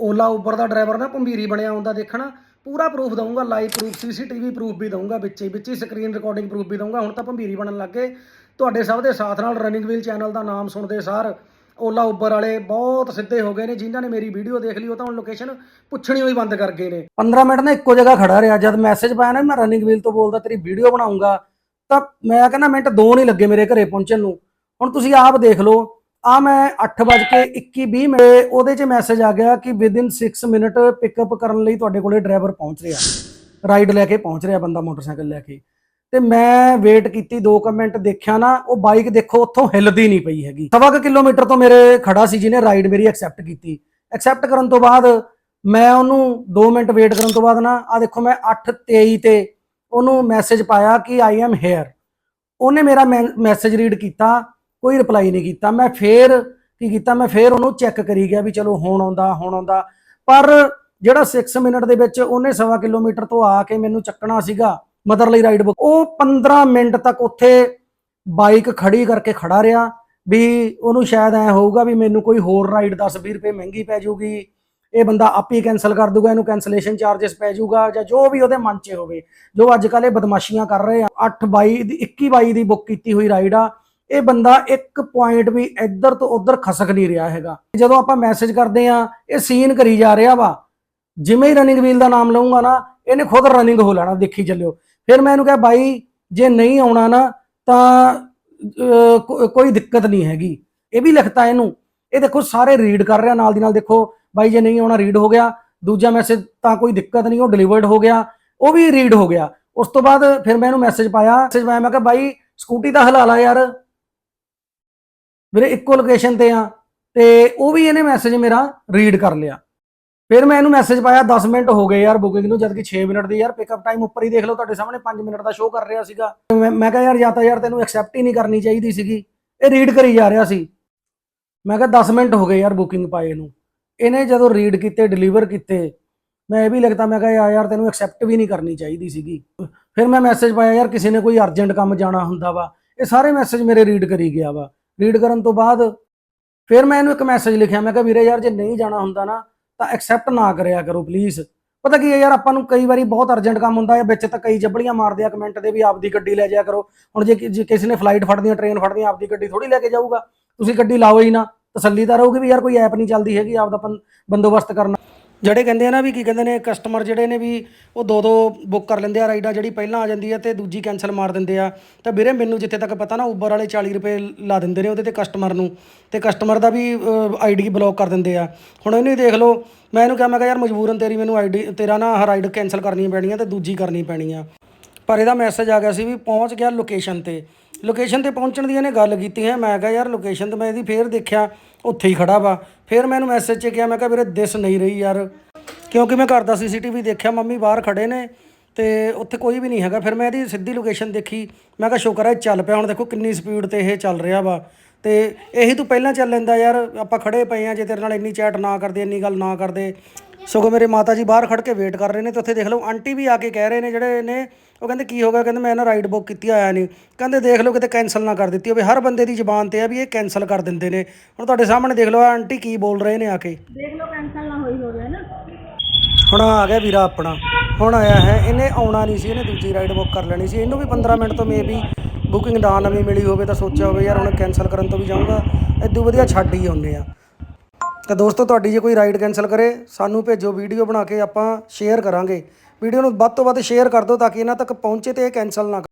Ola Uber ਦਾ driver ਨਾ ਭੰਬੀਰੀ ਬਣਿਆ ਹੁੰਦਾ ਦੇਖਣਾ। ਪੂਰਾ ਪ੍ਰੂਫ ਦਊਂਗਾ ਲਾਈਵ ਪ੍ਰੂਫ ਸੀਸੀਟੀਵੀ ਪ੍ਰੂਫ ਵੀ ਦਊਂਗਾ, ਵਿੱਚ ਹੀ ਵਿੱਚ ਹੀ ਸਕਰੀਨ ਰਿਕਾਰਡਿੰਗ ਪ੍ਰੂਫ ਵੀ ਦਊਂਗਾ। ਹੁਣ ਤਾਂ ਭੰਬੀਰੀ ਬਣਨ ਲੱਗ ਗਏ। ਤੁਹਾਡੇ ਸਭ ਦੇ ਸਾਥ ਨਾਲ ਰਨਿੰਗ ਵੀਲ ਚੈਨਲ ਦਾ ਨਾਮ ਸੁਣਦੇ ਸਾਰ ਓਲਾ ਉਬਰ ਵਾਲੇ ਬਹੁਤ ਸਿੱਧੇ ਹੋ ਗਏ ਨੇ। ਜਿਨ੍ਹਾਂ ਨੇ ਮੇਰੀ ਵੀਡੀਓ ਦੇਖ ਲਈ, ਉਹ ਤਾਂ ਹੁਣ ਲੋਕੇਸ਼ਨ ਪੁੱਛਣੀ ਹੋਈ ਬੰਦ ਕਰ ਗਏ ਨੇ। 15 ਮਿੰਟ ਨਾ ਇੱਕੋ ਜਗ੍ਹਾ ਖੜਾ ਰਿਹਾ। ਜਦ ਮੈਸੇਜ ਪਾਇਆ ਨਾ, ਮੈਂ ਰਨਿੰਗ ਵੀਲ ਤੋਂ ਬੋਲਦਾ, ਤੇਰੀ ਵੀਡੀਓ ਬਣਾਉਂਗਾ। ਤਾਂ ਮੈਂ ਕਹਿੰਦਾ, ਮਿੰਟ ਦੋ ਨਹੀਂ ਲੱਗੇ ਮੇਰੇ ਘਰੇ ਪਹੁੰਚਣ ਨੂੰ। ਹੁਣ ਤੁਸੀਂ ਆਪ ਦੇਖ ਲਓ। ਆ ਮੈਂ 8:21 ਮਿੰਟ ਉਹਦੇ 'ਚ ਮੈਸੇਜ ਆ ਗਿਆ ਕਿ ਵਿਦਿਨ 6 ਮਿੰਟ ਪਿਕਅਪ ਕਰਨ ਲਈ ਤੁਹਾਡੇ ਕੋਲੇ ਡਰਾਈਵਰ ਪਹੁੰਚ ਰਿਹਾ। ਰਾਈਡ ਲੈ ਕੇ ਪਹੁੰਚ ਰਿਹਾ ਬੰਦਾ ਮੋਟਰਸਾਈਕਲ ਲੈ ਕੇ। ਤੇ ਮੈਂ ਵੇਟ ਕੀਤੀ 2 ਮਿੰਟ, ਦੇਖਿਆ ਨਾ, ਉਹ ਬਾਈਕ ਦੇਖੋ ਉੱਥੋਂ ਹਿੱਲਦੀ ਨਹੀਂ ਪਈ ਹੈਗੀ। ਸਵਾ ਕੁ ਕਿਲੋਮੀਟਰ ਤੋਂ ਮੇਰੇ ਖੜਾ ਸੀ ਜਿਹਨੇ ਰਾਈਡ ਮੇਰੀ ਐਕਸੈਪਟ ਕੀਤੀ। ਐਕਸੈਪਟ ਕਰਨ ਤੋਂ ਬਾਅਦ ਮੈਂ ਉਹਨੂੰ 2 ਮਿੰਟ ਵੇਟ ਕਰਨ ਤੋਂ ਬਾਅਦ ਨਾ ਆ ਦੇਖੋ ਮੈਂ 8:23 ਤੇ ਉਹਨੂੰ ਮੈਸੇਜ ਪਾਇਆ ਕਿ ਆਈ ਐਮ ਹੇਅਰ ਉਹਨੇ ਮੇਰਾ ਮੈਸੇਜ ਰੀਡ ਕੀਤਾ। ਕੋਈ ਰਿਪਲਾਈ ਨਹੀਂ ਕੀਤਾ। ਮੈਂ ਫੇਰ ਕੀ ਕੀਤਾ? ਮੈਂ ਫੇਰ ਉਹਨੂੰ ਚੈੱਕ ਕਰੀ ਗਿਆ ਵੀ ਚਲੋ ਹੁਣ ਆਉਂਦਾ ਹੁਣ ਆਉਂਦਾ। ਪਰ ਜਿਹੜਾ 6 ਮਿੰਟ ਦੇ ਵਿੱਚ ਉਹਨੇ ਸਵਾ ਕਿਲੋਮੀਟਰ ਤੋਂ ਆ ਕੇ ਮੈਨੂੰ ਚੱਕਣਾ ਸੀਗਾ ਮਦਰ ਲਈ ਰਾਈਡ ਬੁੱਕ, ਉਹ 15 ਮਿੰਟ ਤੱਕ ਉੱਥੇ ਬਾਈਕ ਖੜੀ ਕਰਕੇ ਖੜਾ ਰਿਹਾ ਵੀ ਉਹਨੂੰ ਸ਼ਾਇਦ ਐ ਹੋਊਗਾ ਵੀ ਮੈਨੂੰ ਕੋਈ ਹੋਰ ਰਾਈਡ 10-20 ਰੁਪਏ ਮਹਿੰਗੀ ਪੈ ਜਾਊਗੀ, ਇਹ ਬੰਦਾ ਆਪ ਹੀ ਕੈਨਸਲ ਕਰ ਦੂਗਾ, ਇਹਨੂੰ ਕੈਨਸਲੇਸ਼ਨ ਚਾਰजेस ਪੈ ਜਾਊਗਾ ਜਾਂ ਜੋ ਵੀ ਉਹਦੇ ਮਨ 'ਚ ਹੋਵੇ। ਜੋ ਅੱਜ ਕੱਲ੍ਹ ਇਹ ਬਦਮਾਸ਼ੀਆਂ ਕਰ ਰਹੇ ਆ 8-22 ਦੀ 21-22 ਦੀ ਬੁੱਕ ਕੀਤੀ ਹੋਈ ਰਾਈਡ ਆ ਇਹ ਬੰਦਾ ਇੱਕ ਪੁਆਇੰਟ ਵੀ ਇੱਧਰ ਤੋਂ ਉੱਧਰ ਖਸਕ ਨਹੀਂ ਰਿਹਾ ਹੈਗਾ। ਜਦੋਂ ਆਪਾਂ ਮੈਸੇਜ ਕਰਦੇ ਆ ਇਹ ਸੀਨ ਕਰੀ ਜਾ ਰਿਹਾ ਵਾ। ਜਿਵੇਂ ਹੀ ਰਨਿੰਗ ਵੀਲ ਦਾ ਨਾਮ ਲਊਂਗਾ ਨਾ, ਇਹਨੇ ਖੁਦ ਰਨਿੰਗ ਹੋ ਲੈਣਾ, ਦੇਖੀ ਚੱਲਿਓ। ਫਿਰ ਮੈਂ ਇਹਨੂੰ ਕਿਹਾ, ਬਾਈ, ਜੇ ਨਹੀਂ ਆਉਣਾ ਨਾ, ਤਾਂ ਕੋਈ ਦਿੱਕਤ ਨਹੀਂ ਹੈਗੀ। ਇਹ ਵੀ ਲਿਖਤਾ ਇਹਨੂੰ। ਇਹ ਦੇਖੋ, ਸਾਰੇ ਰੀਡ ਕਰ ਰਿਹਾ, ਨਾਲ ਦੀ ਨਾਲ ਦੇਖੋ, ਬਾਈ, ਜੇ ਨਹੀਂ ਆਉਣਾ ਰੀਡ ਹੋ ਗਿਆ। ਦੂਜਾ ਮੈਸੇਜ ਤਾਂ ਕੋਈ ਦਿੱਕਤ ਨਹੀਂ, ਉਹ ਡਿਲੀਵਰਡ ਹੋ ਗਿਆ। ਉਹ ਵੀ ਰੀਡ ਹੋ ਗਿਆ। ਉਸ ਤੋਂ ਬਾਅਦ ਫਿਰ ਮੈਂ ਇਹਨੂੰ ਮੈਸੇਜ ਪਾਇਆ। ਮੈਸੇਜ ਪਾਇਆ, ਮੈਂ ਕਿਹਾ, ਬਾਈ ਸਕੂਟੀ ਦਾ ਹਲਾਲਾ ਯਾਰ। ਵੀਰੇ ਇੱਕੋ ਲੋਕੇਸ਼ਨ ਤੇ ਆ ਤੇ ਉਹ ਵੀ ਇਹਨੇ ਮੈਸੇਜ ਮੇਰਾ ਰੀਡ ਕਰ ਲਿਆ। ਫਿਰ ਮੈਂ ਇਹਨੂੰ ਮੈਸੇਜ ਪਾਇਆ 10 ਮਿੰਟ ਹੋ ਗਏ ਯਾਰ ਬੁਕਿੰਗ ਨੂੰ ਜਦ ਕਿ 6 ਮਿੰਟ ਦੀ ਯਾਰ ਪਿਕਅਪ ਟਾਈਮ ਉੱਪਰ ਹੀ ਦੇਖ ਲਓ ਤੁਹਾਡੇ ਸਾਹਮਣੇ 5 ਮਿੰਟ ਦਾ ਸ਼ੋਅ ਕਰ ਰਿਹਾ ਸੀਗਾ। ਮੈਂ ਮੈਂ ਕਿਹਾ ਯਾਰ ਜਾਂ ਤਾਂ ਯਾਰ ਤੈਨੂੰ ਐਕਸੈਪਟ ਹੀ ਨਹੀਂ ਕਰਨੀ ਚਾਹੀਦੀ ਸੀਗੀ। ਇਹ ਰੀਡ ਕਰੀ ਜਾ ਰਿਹਾ ਸੀ। ਮੈਂ ਕਿਹਾ 10 ਮਿੰਟ ਹੋ ਗਏ ਯਾਰ ਬੁਕਿੰਗ ਪਾਏ ਨੂੰ। ਇਹਨੇ ਜਦੋਂ ਰੀਡ ਕੀਤੇ ਡਿਲੀਵਰ ਕੀਤੇ, ਮੈਂ ਇਹ ਵੀ ਲਿਖਤਾ, ਮੈਂ ਕਿਹਾ ਯਾਰ ਯਾਰ ਤੈਨੂੰ ਐਕਸੈਪਟ ਵੀ ਨਹੀਂ ਕਰਨੀ ਚਾਹੀਦੀ ਸੀਗੀ। ਫਿਰ ਮੈਂ ਮੈਸੇਜ ਪਾਇਆ, ਯਾਰ ਕਿਸੇ ਨੇ ਕੋਈ ਅਰਜੈਂਟ ਕੰਮ ਜਾਣਾ ਹੁੰਦਾ ਵਾ। ਇਹ ਸਾਰੇ ਮੈਸੇਜ ਮੇਰੇ ਰੀਡ ਕਰੀ ਗਿਆ ਵਾ। ਰੀਡ ਕਰਨ ਤੋਂ ਬਾਅਦ ਫਿਰ ਮੈਂ ਇਹਨੂੰ ਇੱਕ ਮੈਸੇਜ ਲਿਖਿਆ, ਮੈਂ ਕਿਹਾ ਵੀਰੇ ਯਾਰ ਜੇ ਨਹੀਂ ਜਾਣਾ ਹੁੰਦਾ ਨਾ, ਤਾਂ ਐਕਸੈਪਟ ਨਾ ਕਰਿਆ ਕਰੋ ਪਲੀਜ਼ ਪਤਾ ਕੀ ਹੈ ਯਾਰ, ਆਪਾਂ ਨੂੰ ਕਈ ਵਾਰੀ ਬਹੁਤ ਅਰਜੈਂਟ ਕੰਮ ਹੁੰਦਾ ਹੈ, ਵਿੱਚ ਤਾਂ ਕਈ ਜੱਬੜੀਆਂ ਮਾਰਦੇ ਆ ਕਮੈਂਟ ਦੇ ਵੀ ਆਪਦੀ ਗੱਡੀ ਲੈ ਜਾਇਆ ਕਰੋ। ਹੁਣ ਜੇ ਜੇ ਕਿਸੇ ਨੇ ਫਲਾਈਟ ਫੜਨੀ ਆ ਟ੍ਰੇਨ ਫੜਨੀ ਆ ਆਪਦੀ ਗੱਡੀ ਥੋੜੀ ਲੈ ਕੇ ਜਾਊਗਾ। ਤੁਸੀਂ ਗੱਡੀ ਲਾਓ ਹੀ ਨਾ, ਤਸੱਲੀ ਤਾਂ ਰਹੂਗੀ ਵੀ ਯਾਰ ਕੋਈ ਐਪ ਨਹੀਂ ਚੱਲਦੀ ਹੈਗੀ, ਆਪਦਾ ਬੰਦੋਬਸਤ ਕਰਨਾ। ਜਿਹੜੇ ਕਹਿੰਦੇ ਆ ਨਾ ਵੀ ਕੀ ਕਹਿੰਦੇ ਨੇ ਕਸਟਮਰ ਜਿਹੜੇ ਨੇ ਵੀ ਉਹ ਦੋ ਦੋ ਬੁੱਕ ਕਰ ਲੈਂਦੇ ਆ, ਰਾਈਡਾਂ ਜਿਹੜੀ ਪਹਿਲਾਂ ਆ ਜਾਂਦੀ ਹੈ ਤੇ ਦੂਜੀ ਕੈਨਸਲ ਮਾਰ ਦਿੰਦੇ ਆ। ਤਾਂ ਵੀਰੇ ਮੈਨੂੰ ਜਿੱਥੇ ਤੱਕ ਪਤਾ ਨਾ ਉਬਰ ਵਾਲੇ 40 ਰੁਪਏ ਲਾ ਦਿੰਦੇ ਨੇ ਉਹਦੇ ਤੇ ਕਸਟਮਰ ਨੂੰ। ਤੇ ਕਸਟਮਰ ਦਾ ਵੀ ਆਈਡੀ ਬਲੌਕ ਕਰ ਦਿੰਦੇ ਆ। ਹੁਣ ਇਹਨੂੰ ਹੀ ਦੇਖ ਲਓ, ਮੈਂ ਇਹਨੂੰ ਕਿਹਾ, ਮੈਂ ਕਿਹਾ, ਯਾਰ ਮਜਬੂਰਨ ਤੇਰੀ ਮੈਨੂੰ ਆਈਡੀ ਤੇਰਾ ਨਾ ਰਾਈਡ ਕੈਨਸਲ ਕਰਨੀ ਪੈਣੀ ਆ ਤੇ ਦੂਜੀ ਕਰਨੀ ਪੈਣੀ ਆ। ਪਰ ਇਹਦਾ ਮੈਸੇਜ ਆ ਗਿਆ ਸੀ ਵੀ ਪਹੁੰਚ ਗਿਆ ਲੋਕੇਸ਼ਨ ਤੇ। ਲੋਕੇਸ਼ਨ ਤੇ ਪਹੁੰਚਣ ਦੀ ਇਹਨੇ ਗੱਲ ਕੀਤੀ ਹੈ। ਮੈਂ ਕਿਹਾ, ਯਾਰ ਲੋਕੇਸ਼ਨ ਤੇ ਮੈਂ ਇਹਦੀ ਫੇਰ ਦੇਖਿਆ, ਉੱਥੇ ਹੀ ਖੜਾ ਵਾ। ਫਿਰ ਮੈਂ ਇਹਨੂੰ ਮੈਸੇਜ 'ਚ ਕਿਹਾ, ਮੈਂ ਕਿਹਾ, ਵੀਰੇ, ਦਿਸ ਨਹੀਂ ਰਹੀ ਯਾਰ। ਕਿਉਂਕਿ ਮੈਂ ਘਰ ਦਾ ਸੀਸੀਟੀਵੀ ਦੇਖਿਆ, ਮੰਮੀ ਬਾਹਰ ਖੜੇ ਨੇ ਤੇ ਉੱਥੇ ਕੋਈ ਵੀ ਨਹੀਂ ਹੈਗਾ। ਫਿਰ ਮੈਂ ਇਹਦੀ ਸਿੱਧੀ ਲੋਕੇਸ਼ਨ ਦੇਖੀ। ਮੈਂ ਕਿਹਾ, ਸ਼ੁਕਰ ਹੈ ਚੱਲ ਪਿਆ। ਹੁਣ ਦੇਖੋ ਕਿੰਨੀ ਸਪੀਡ ਤੇ ਇਹ ਚੱਲ ਰਿਹਾ ਵਾ। ਤੇ ਇਹੀ ਤੂੰ ਪਹਿਲਾਂ ਚੱਲ ਲੈਂਦਾ ਯਾਰ। ਆਪਾਂ ਖੜੇ ਪਏ ਆ, ਜੇ ਤੇਰੇ ਨਾਲ ਇੰਨੀ ਚੈਟ ਨਾ ਕਰਦੇ, ਇੰਨੀ ਗੱਲ ਨਾ ਕਰਦੇ ਸਗੋਂ ਮੇਰੇ ਮਾਤਾ ਜੀ ਬਾਹਰ ਖੜ ਕੇ ਵੇਟ ਕਰ ਰਹੇ ਨੇ ਤੇ ਉੱਥੇ ਦੇਖ ਲਓ ਆਂਟੀ ਵੀ ਆ ਕੇ ਕਹਿ ਰਹੇ ਨੇ ਜਿਹੜੇ ਨੇ ਉਹ ਕਹਿੰਦੇ ਕੀ ਹੋ ਗਿਆ? ਕਹਿੰਦੇ ਮੈਂ ਨਾ ਰਾਈਡ ਬੁੱਕ ਕੀਤੀ ਆਇਆ ਨਹੀਂ। ਕਹਿੰਦੇ ਦੇਖ ਲਓ ਕਿਤੇ ਕੈਨਸਲ ਨਾ ਕਰ ਦਿੱਤੀ ਹੋਵੇ। ਹਰ ਬੰਦੇ ਦੀ ਜ਼ੁਬਾਨ ਤੇ ਆ ਵੀ ਇਹ ਕੈਨਸਲ ਕਰ ਦਿੰਦੇ ਨੇ। ਹੁਣ ਤੁਹਾਡੇ ਸਾਹਮਣੇ ਦੇਖ ਲਓ ਆਂਟੀ ਕੀ ਬੋਲ ਰਹੇ ਨੇ ਆ ਕੇ। ਦੇਖ ਲਓ ਕੈਂਸਲ ਨਾ ਹੋਈ ਹੋਵੇ ਨਾ? ਹੁਣ ਆ ਗਿਆ ਵੀਰਾ ਆਪਣਾ। ਹੁਣ ਆਇਆ ਹੈ ਇਹਨੇ ਆਉਣਾ ਨਹੀਂ ਸੀ ਇਹਨੇ ਦੂਜੀ ਰਾਈਡ ਬੁੱਕ ਕਰ ਲੈਣੀ ਸੀ। ਇਹਨੂੰ ਵੀ 15 ਮਿੰਟ ਤੋਂ ਮੇਬੀ ਬੁਕਿੰਗ ਨਾ ਨਵੀਂ ਮਿਲੀ ਹੋਵੇ ਤਾਂ ਸੋਚਿਆ ਹੋਵੇ ਯਾਰ ਹੁਣ ਕੈਨਸਲ ਕਰਨ ਤੋਂ ਵੀ ਜਾਊਂਗਾ। ਇਦੋਂ ਵਧੀਆ ਛੱਡ ਹੀ ਆਉਂਦੇ ਆ। ਤਾਂ ਦੋਸਤੋ, ਤੁਹਾਡੀ ਜੇ ਕੋਈ ਰਾਈਡ ਕੈਨਸਲ ਕਰੇ, ਸਾਨੂੰ ਭੇਜੋ ਵੀਡੀਓ ਬਣਾ ਕੇ ਆਪਾਂ ਸ਼ੇਅਰ ਕਰਾਂਗੇ। ਵੀਡੀਓ ਨੂੰ ਵੱਧ ਤੋਂ ਵੱਧ ਸ਼ੇਅਰ ਕਰ ਦਿਓ ਤਾਂ ਕਿ ਇਹਨਾਂ ਤੱਕ ਪਹੁੰਚੇ ਤੇ ਇਹ ਕੈਨਸਲ ਨਾ